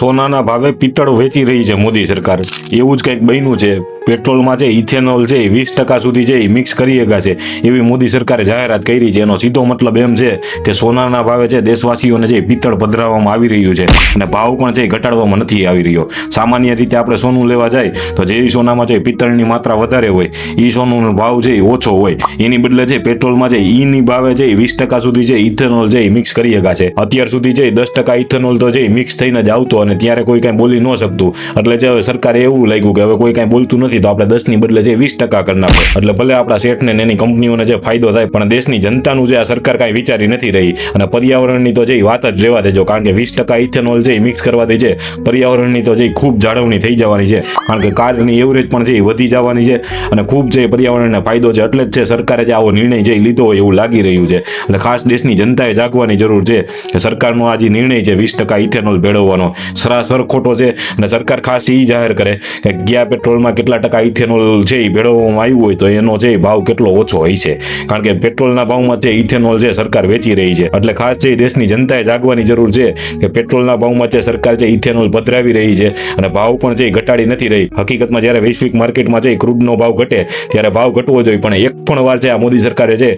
સોનાના ભાવે પિત્તળ વેચી રહી છે મોદી સરકાર. એવું જ કંઈક બન્યું છે. પેટ્રોલમાં છે ઇથેનોલ છે વીસ ટકા સુધી છે એ મિક્સ કરી શકા છે. એવી મોદી સરકારે જાહેરાત કરી છે. એનો સીધો મતલબ એમ છે કે સોનાના ભાવે છે દેશવાસીઓને જે પિત્તળ પધરાવવામાં આવી રહ્યું છે અને ભાવ પણ છે ઘટાડવામાં નથી આવી રહ્યો. સામાન્ય રીતે આપણે સોનું લેવા જાય તો જે સોનામાં છે પિત્તળની માત્રા વધારે હોય એ સોનું ભાવ છે એ ઓછો હોય. એની બદલે છે પેટ્રોલમાં છે ઈની ભાવે છે વીસ ટકા સુધી છે ઇથેનોલ છે મિક્સ કરી શકાશે અત્યાર સુધી છે દસ ટકા ઇથેનોલ તો છે મિક્સ થઈને જ આવતો અને ત્યારે કોઈ કાંઈ બોલી ન શકતું. એટલે જે હવે સરકારે એવું લાગ્યું કે હવે કોઈ કાંઈ બોલતું નથી, તો આપણે દસની બદલે જે વીસ ટકા કરી નાખો. એટલે ભલે આપણા શેઠને એની કંપનીઓને જે ફાયદો થાય, પણ દેશની જનતાનું જે આ સરકાર કાંઈ વિચારી નથી રહી. અને પર્યાવરણની તો જે વાત જ લેવા દેજો, કારણ કે વીસ ટકા ઇથેનોલ છે મિક્સ કરવા દે છે. પર્યાવરણની તો જે ખૂબ જાળવણી થઈ જવાની છે. કારણ કે કારની એવરેજ પણ છે એ વધી જવાની છે અને ખૂબ જે પર્યાવરણને ફાયદો છે, એટલે જ છે સરકારે જે આવો નિર્ણય જે લીધો હોય એવું લાગી રહ્યું છે. એટલે ખાસ દેશની જનતાએ જાગવાની જરૂર છે કે સરકારનો આ જે નિર્ણય છે વીસ ટકા ઇથેનોલ ભેળવવાનો. સરાસર ખોટો છે અને સરકાર ખાસ એ જાહેર કરે કે ગયા પેટ્રોલમાં કેટલા ટકા ઇથેનોલ છે એ ભેળવવામાં આવ્યું હોય તો એનો છે ભાવ કેટલો ઓછો હોય છે. કારણ કે પેટ્રોલના ભાવમાં જે ઇથેનોલ છે સરકાર વેચી રહી છે. એટલે ખાસ છે દેશની જનતાએ જાગવાની જરૂર છે કે પેટ્રોલના ભાવમાં જે સરકાર છે ઇથેનોલ પધરાવી રહી છે અને ભાવ પણ છે ઘટાડી નથી રહી. હકીકતમાં જ્યારે વૈશ્વિક માર્કેટમાં છે ક્રૂડનો ભાવ ઘટે ત્યારે ભાવ ઘટવો જોઈએ. પણ એક પણ વાર છે આ મોદી સરકારે છે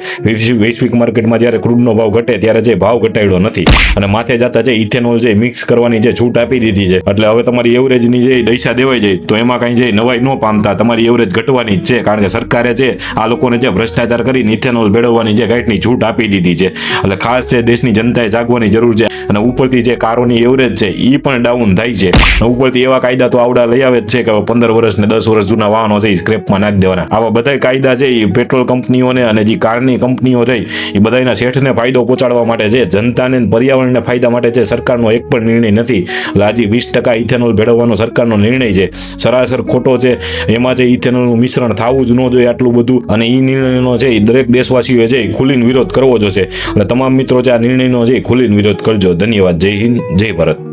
વૈશ્વિક માર્કેટમાં જ્યારે ક્રૂડનો ભાવ ઘટે ત્યારે જે ભાવ ઘટાડ્યો નથી. અને માથે જતા છે ઇથેનોલ છે મિક્સ કરવાની જે છૂટ આપી દીધી છે. એટલે હવે તમારી એવરેજની જે દૈસા દેવાઈ જાય, તો એમાં કાંઈ જે નવાઈ ન પામતા, તમારી એવરેજ ઘટવાની જ છે. કારણ કે સરકારે છે, આ લોકોને જે ભ્રષ્ટાચાર કરીને ઇથેનોલ ભેળવવાની જે ગાંઠની છૂટ આપી દીધી છે. એટલે ખાસ છે, દેશની જનતાએ જાગવાની જરૂર છે. અને ઉપરથી જે કારોની એવરેજ છે એ પણ ડાઉન થાય છે. ઉપરથી એવા કાયદા તો આવડા લઈ આવે જ છે કે પંદર વર્ષ ને દસ વર્ષ જૂના વાહનો છે એ સ્ક્રેપમાં નાખી દેવાના. આવા બધા કાયદા છે એ પેટ્રોલ કંપનીઓને અને જે કારની કંપનીઓ છે એ બધાના શેઠને ફાયદો પહોંચાડવા માટે છે. જનતાને પર્યાવરણને ફાયદા માટે છે. સરકારનો એક પણ નિર્ણય નથી. આજે વીસ ટકા ઇથેનોલ ભેળવવાનો સરકારનો નિર્ણય છે. સરાસર ખોટો છે. એમાં જે ઇથેનોલનું મિશ્રણ થવું જ ન જોઈએ આટલું બધું. અને એ નિર્ણયનો છે એ દરેક દેશવાસીઓએ એ ખુલીને વિરોધ કરવો જોશે. એટલે તમામ મિત્રો છે, આ નિર્ણયનો છે એ ખુલીને વિરોધ કરજો. ધન્યવાદ. જય હિન્દ, જય ભારત.